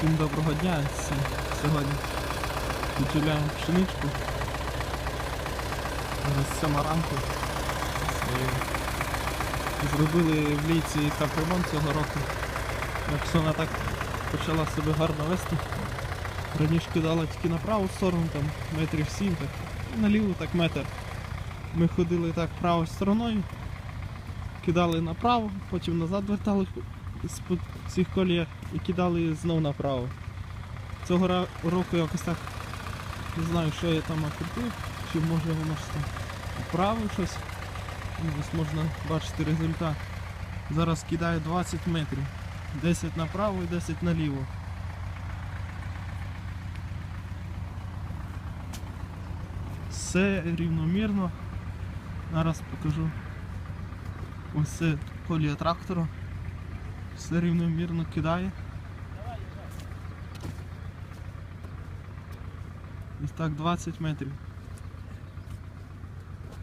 Всім доброго дня. Сьогодні відділяємо пшеничку. Зараз сьома ранку. І Зробили в лійці капремонт цього року. Якщо вона так почала себе гарно вести. Раніше кидала тільки на праву сторону, там метрів сім, так, і наліву так метр. Ми ходили так правою стороною, кидали направо, потім назад вертали з цих колія і кидали знов направо. Цього року якось так не знаю, що я там накрутив, чи може воно там вправив щось. Ну, Ось можна бачити результат. Зараз кидаю 20 метрів. 10 направо і 10 наліво. Все рівномірно. Зараз покажу. Ось це колія трактора. Все рівномірно кидає. Ось так 20 метрів.